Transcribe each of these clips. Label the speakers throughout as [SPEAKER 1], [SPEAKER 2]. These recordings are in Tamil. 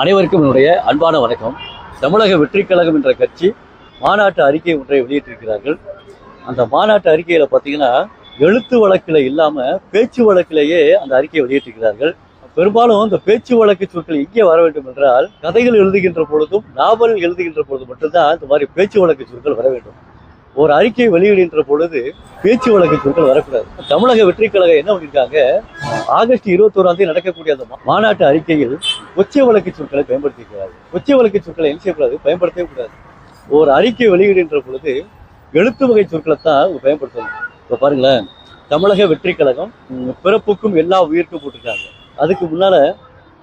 [SPEAKER 1] அனைவருக்கும் என்னுடைய அன்பான வணக்கம். தமிழக வெற்றி கழகம் என்ற கட்சி மாநாட்டு அறிக்கை ஒன்றை வெளியிட்டிருக்கிறார்கள். அந்த மாநாட்டு அறிக்கையில பார்த்தீங்கன்னா எழுத்து வழக்கில் இல்லாம பேச்சு வழக்கிலேயே அந்த அறிக்கையை வெளியிட்டிருக்கிறார்கள். பெரும்பாலும் இந்த பேச்சு வழக்கு சொற்கள் எங்கே வர வேண்டும் என்றால் கதைகள் எழுதுகின்ற பொழுதும் நாவல் எழுதுகின்ற பொழுது மட்டும்தான் இந்த மாதிரி பேச்சு வழக்கு சொற்கள் வர வேண்டும். ஒரு அறிக்கையை வெளியிடுகின்ற பொழுது பேச்சு வழக்கு குழுக்கள் வரக்கூடாது. தமிழக வெற்றி கழகம் என்ன பண்ணியிருக்காங்க? ஆகஸ்ட் இருபத்தோராம் தேதி நடக்கக்கூடிய அந்த மாநாட்டு அறிக்கையில் கொச்சை வழக்கு சொற்களை பயன்படுத்திக்கிறார்கள் கொச்சை வழக்கு சொற்களை என்ன செய்யக்கூடாது? பயன்படுத்தவே கூடாது. ஒரு அறிக்கை வெளியிடுகின்ற பொழுது எழுத்து வகை சொற்களை தான் அவங்க பயன்படுத்தணும். இப்போ பாருங்களேன் தமிழக வெற்றி கழகம் பிறப்புக்கும் எல்லா உயிர்க்கும் போட்டிருக்காங்க. அதுக்கு முன்னால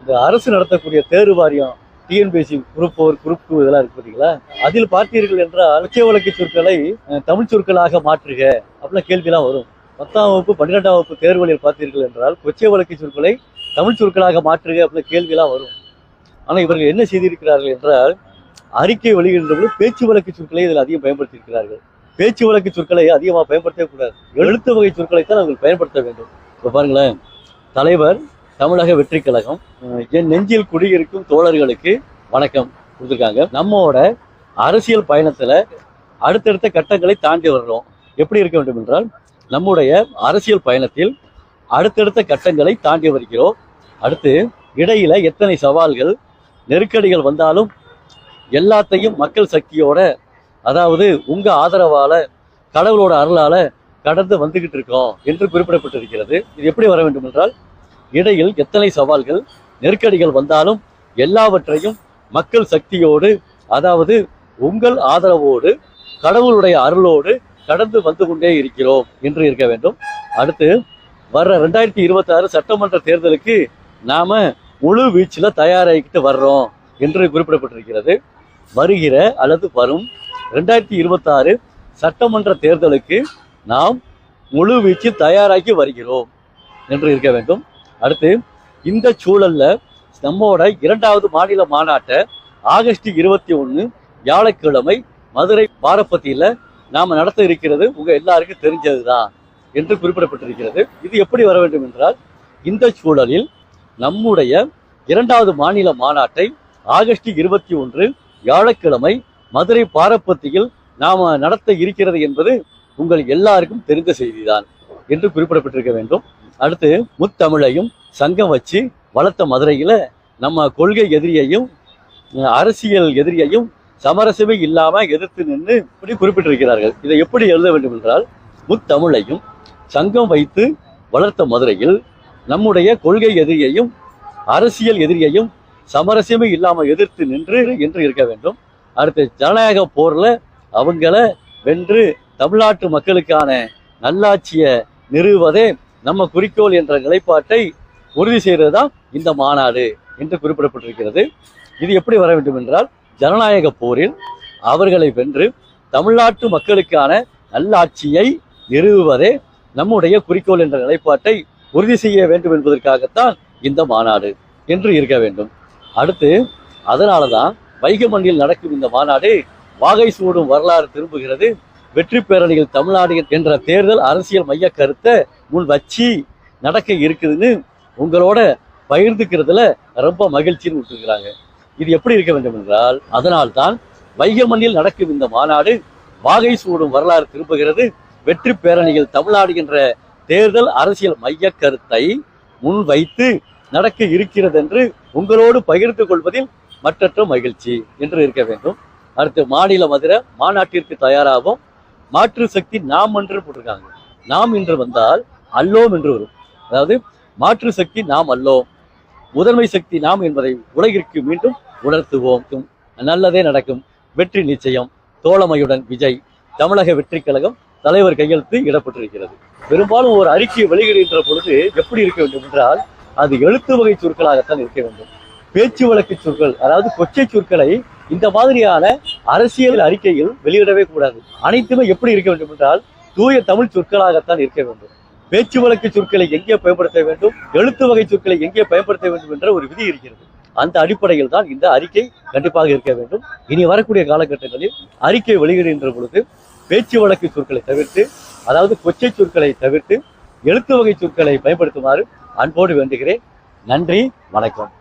[SPEAKER 1] இந்த அரசு நடத்தக்கூடிய தேர்வு வாரியம் TNPSC group four group two இதெல்லாம் இருக்கு பார்த்தீங்களா அதில் பார்த்தீர்கள் என்றால் கொச்சை வழக்கு சொற்களை தமிழ் சொற்களாக மாற்றுக அப்படிலாம் கேள்விலாம் வரும். பத்தாம் வகுப்பு பன்னிரெண்டாம் வகுப்பு தேர்வுகளில் பார்த்தீர்கள் என்றால் கொச்சை வழக்கு சொற்களை தமிழ் சொற்களாக மாற்றுக அப்படின்னு கேள்விலாம் வரும். ஆனால் இவர்கள் என்ன செய்திருக்கிறார்கள் என்றால் அறிக்கை வெளியிடுகின்ற பேச்சு வழக்கு சொற்களை இதில் அதிகம் பயன்படுத்தியிருக்கிறார்கள். பேச்சு வழக்கு சொற்களை அதிகமாக பயன்படுத்தவே கூடாது. எழுத்து வகை சொற்களை தான் அவர்கள் பயன்படுத்த வேண்டும். இப்போ பாருங்களேன் தலைவர் தமிழக வெற்றி கழகம் என் நெஞ்சில் குடியிருக்கும் தோழர்களுக்கு வணக்கம் கொடுத்துருக்காங்க. நம்மோட அரசியல் பயணத்துல அடுத்தடுத்த கட்டங்களை தாண்டி வர்றோம். எப்படி இருக்க வேண்டும் என்றால் நம்முடைய அரசியல் பயணத்தில் அடுத்தடுத்த கட்டங்களை தாண்டி வருகிறோம். அடுத்து இடையில எத்தனை சவால்கள் நெருக்கடிகள் வந்தாலும் எல்லாத்தையும் மக்கள் சக்தியோட அதாவது உங்க ஆதரவால கடவுளோட அருளால கடந்து வந்துகிட்டு இருக்கோம் என்று குறிப்பிடப்பட்டிருக்கிறது. இது எப்படி வர வேண்டும் என்றால் இடையில் எத்தனை சவால்கள் நெருக்கடிகள் வந்தாலும் எல்லாவற்றையும் மக்கள் சக்தியோடு அதாவது உங்கள் ஆதரவோடு கடவுளுடைய அருளோடு கடந்து வந்து கொண்டே இருக்கிறோம் என்று இருக்க வேண்டும். அடுத்து வர்ற ரெண்டாயிரத்தி இருபத்தி ஆறு சட்டமன்ற தேர்தலுக்கு நாம முழு வீச்சில் தயாராகிக்கிட்டு வர்றோம் என்று குறிப்பிடப்பட்டிருக்கிறது. வருகிற அல்லது வரும் ரெண்டாயிரத்தி இருபத்தி ஆறு சட்டமன்ற தேர்தலுக்கு நாம் முழு வீச்சில் தயாராகி வருகிறோம் என்று இருக்க வேண்டும். அடுத்து இந்த சூழல்ல நம்மோட இரண்டாவது மாநில மாநாட்டை ஆகஸ்ட் இருபத்தி ஒன்று வியாழக்கிழமை மதுரை பாரப்பத்தியில நாம நடத்த இருக்கிறது. உங்க எல்லாருக்கும் தெரிஞ்சதுதான் என்று குறிப்பிடப்பட்டிருக்கிறது. இது எப்படி வர வேண்டும் என்றால் இந்த சூழலில் நம்முடைய இரண்டாவது மாநில மாநாட்டை ஆகஸ்ட் இருபத்தி ஒன்று வியாழக்கிழமை மதுரை பாரப்பத்தியில் நாம நடத்த இருக்கிறது என்பது உங்கள் எல்லாருக்கும் தெரிந்த செய்திதான் என்று குறிப்பிடப்பட்டிருக்க வேண்டும். அடுத்து முத்தமிழையும் சங்கம் வச்சு வளர்த்த மதுரையில் நம்ம கொள்கை எதிரியையும் அரசியல் எதிரியையும் சமரசமே இல்லாமல் எதிர்த்து நின்று இப்படி குறிப்பிட்டிருக்கிறார்கள். இதை எப்படி எழுத வேண்டும் என்றால் முத்தமிழையும் சங்கம் வைத்து வளர்த்த மதுரையில் நம்முடைய கொள்கை எதிரியையும் அரசியல் எதிரியையும் சமரசமே இல்லாமல் எதிர்த்து நின்று என்று இருக்க வேண்டும். அடுத்து ஜனநாயக போரில் அவங்கள வென்று தமிழ்நாட்டு மக்களுக்கான நல்லாட்சியை நிறுவதே நம்ம குறிக்கோள் என்ற நிலைப்பாட்டை உறுதி செய்வதுதான் இந்த மாநாடு என்று குறிப்பிடப்பட்டிருக்கிறது. இது எப்படி வர வேண்டும் என்றால் ஜனநாயக போரில் அவர்களை வென்று தமிழ்நாட்டு மக்களுக்கான நல்லாட்சியை நிறுவுவதே நம்முடைய குறிக்கோள் என்ற நிலைப்பாட்டை உறுதி செய்ய வேண்டும் என்பதற்காகத்தான் இந்த மாநாடு என்று இருக்க வேண்டும். அடுத்து அதனால தான் வைகமண்டியில் நடக்கும் இந்த மாநாடு வாகை சூடும் வரலாறு திரும்புகிறது. வெற்றி பேரணியில் தமிழ்நாடு என்ற தேர்தல் அரசியல் மைய கருத்தை முன் வச்சு நடக்க இருக்குதுன்னு உங்களோட பகிர்ந்துக்கிறதுல ரொம்ப மகிழ்ச்சின்னு விட்டுருக்கிறாங்க இது எப்படி இருக்க வேண்டும் என்றால் அதனால்தான் வைகமண்ணில் நடக்கும் இந்த மாநாடு வாகை சூடும் வரலாறு திரும்புகிறது. வெற்றி பேரணியில் தமிழ்நாடு என்ற தேர்தல் அரசியல் மைய கருத்தை முன் வைத்து நடக்க இருக்கிறது என்று உங்களோடு பகிர்ந்து கொள்வதில் மற்றற்ற மகிழ்ச்சி என்று இருக்க வேண்டும். அடுத்து மாநில மதுரை மாநாட்டிற்கு தயாராகும் மாற்று சக்தி நாம் என்று போட்டிருக்காங்க. நாம் என்று வந்தால் அல்லோம் என்று வரும். அதாவது மாற்று சக்தி நாம் அல்லோம். முதன்மை சக்தி நாம் என்பதை உலகிற்கு மீண்டும் உணர்த்துவோம். நல்லதே நடக்கும். வெற்றி நிச்சயம். தோழமையுடன் விஜய். தமிழக வெற்றி கழகம் தலைவர் கையெழுத்து இடப்பட்டிருக்கிறது. பெரும்பாலும் ஒரு அறிக்கையை வெளியிடுகின்ற பொழுது எப்படி இருக்க வேண்டும் என்றால் அது எழுத்து வகை சொற்களாகத்தான் இருக்க வேண்டும். பேச்சு வழக்கு சொற்கள் அதாவது கொச்சை சொற்களை இந்த மாதிரியான அரசியல் அறிக்கையில் வெளியிடவே கூடாது. அனைத்துமே எப்படி இருக்க வேண்டும் என்றால் தூய தமிழ் சொற்களாகத்தான் இருக்க வேண்டும். பேச்சு வழக்கு சொற்களை எங்கே பயன்படுத்த வேண்டும் எழுத்து வகை சொற்களை எங்கே பயன்படுத்த வேண்டும் என்ற ஒரு விதி இருக்கிறது. அந்த அடிப்படையில் தான் இந்த அறிக்கை கண்டிப்பாக இருக்க வேண்டும். இனி வரக்கூடிய காலகட்டங்களில் அறிக்கை வெளியிடுகின்ற பொழுது பேச்சு வழக்கு சொற்களை தவிர்த்து அதாவது கொச்சை சொற்களை தவிர்த்து எழுத்து வகை சொற்களை பயன்படுத்துமாறு அன்போடு வேண்டுகிறேன். நன்றி வணக்கம்.